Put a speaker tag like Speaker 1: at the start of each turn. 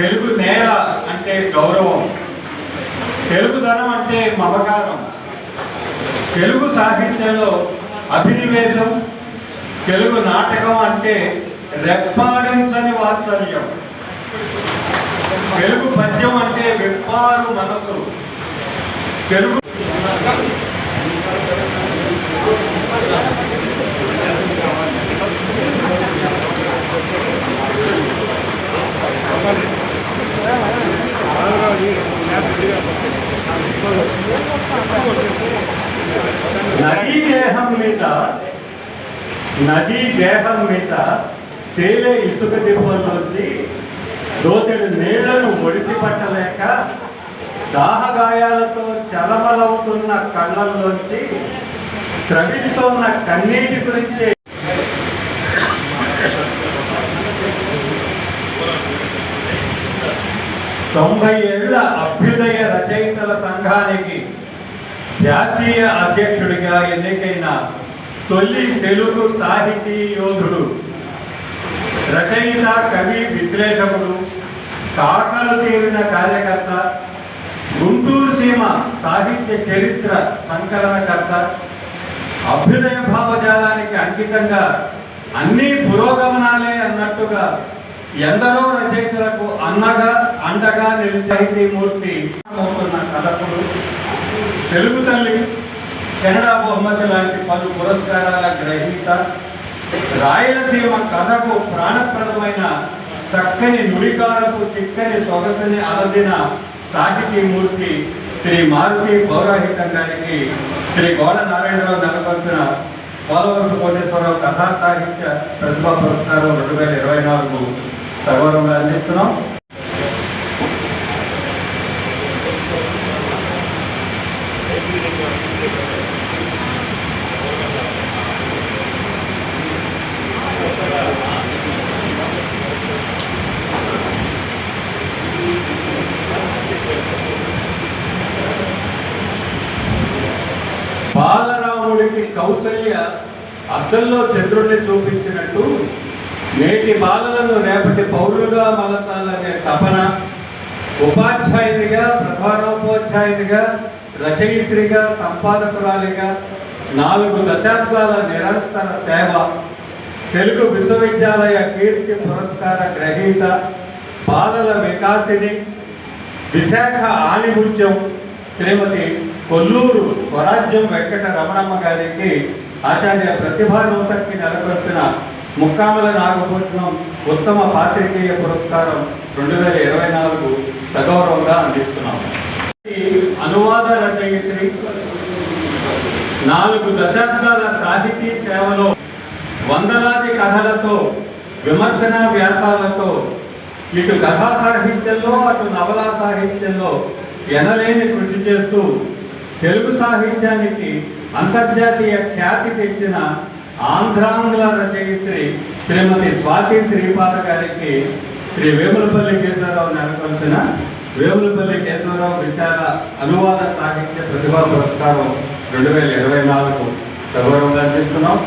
Speaker 1: తెలుగు నేల అంటే గౌరవం. తెలుగుదనం అంటే మమకారం. తెలుగు సాహిత్యంలో అభినివేశం తెలుగు నాటకం అంటే రెప్పాడించని వాత్సల్యం. తెలుగు పద్యం అంటే విప్పారు మనసు తెలుగు నదీ దేహం మీద నదీ దేహం మీద తేలే ఇసుక దిబ్బల్లోంచి దోతెడు నీళ్ళను ఒడిచి పట్టలేక దాహగాయాలతో చలమలవుతున్న కళ్ళల్లోంచి స్రవిస్తున్న కన్నీటి గురించి తొంభై ఏళ్ళ అభ్యుదయ రచయితల సంఘానికి జాతీయ అధ్యక్షుడిగా ఎన్నికైన తొలి తెలుగు సాహితీ యోధుడు రచయిత కవి విశ్లేషకుడు కాకలు తీరిన కార్యకర్త గుంటూరు సీమ సాహిత్య చరిత్ర సంకలనకర్త అభ్యుదయ భావజాలానికి అంకితంగా అన్ని పురోగమనాలే అన్నట్టుగా ఎందరో రచయితలకు అన్నగా అండగా నిలిచి మూర్తి అవుతున్న కథకుడు తెలుగు తల్లి కెనడా బహుమతి లాంటి పలు పురస్కారాల గ్రహీత రాయలసీమ కథకు ప్రాణప్రదమైన చక్కని నుడికారకు చిక్కని సొగసుని అలదిన సాహితీమూర్తి శ్రీ మారుతి పౌరాహితం గారికి శ్రీ గోడ నారాయణరావు నెలకొల్పిన పోలవరం కోటేశ్వరరావు కథా సాహిత్య ప్రతిభా పురస్కారం రెండు వేల ఇరవై నాలుగు సగౌరవంగా అందిస్తున్నాం. బాలరాముడికి కౌసల్య అద్దంలో చంద్రుడిని చూపించినట్టు నేటి బాలలను రేపటి పౌరులుగా మలచాలనే తపన ఉపాధ్యాయునిగా ప్రధానోపాధ్యాయునిగా రచయిత్రిగా సంపాదకురాలిగా నాలుగు దశాబ్దాల నిరంతర సేవ తెలుగు విశ్వవిద్యాలయ కీర్తి పురస్కార గ్రహీత బాలల వికాసిని విశాఖ ఆణిముత్యం శ్రీమతి కొల్లూరు స్వరాజ్యం వెంకట రమణమ్మ గారికి ఆచార్య ప్రతిభానూతకి నెలకొల్పిన ముక్కామల నాగభూషణం ఉత్తమ పాత్రికేయ పురస్కారం రెండు వేల ఇరవై నాలుగు సగౌరవంగా అందిస్తున్నాం. అనువాద రచయిత్రి నాలుగు దశాబ్దాల సాహితీ సేవలో వందలాది కథలతో విమర్శన వ్యాసాలతో ఇటు కథా సాహిత్యంలో అటు నవలా సాహిత్యంలో ఎనలేని కృషి చేస్తూ తెలుగు సాహిత్యానికి అంతర్జాతీయ ఖ్యాతి తెచ్చిన ఆంధ్రాంగ్ల రచయిత్రి శ్రీమతి స్వాతి శ్రీపాద గారికి శ్రీ వేములపల్లి కేశవరావు నెలకొల్పిన వేములపల్లి కేశవరావు విశాల అనువాద సాహిత్య ప్రతిభా పురస్కారం రెండు వేల ఇరవై నాలుగు సగౌరవంగా అందిస్తున్నాం.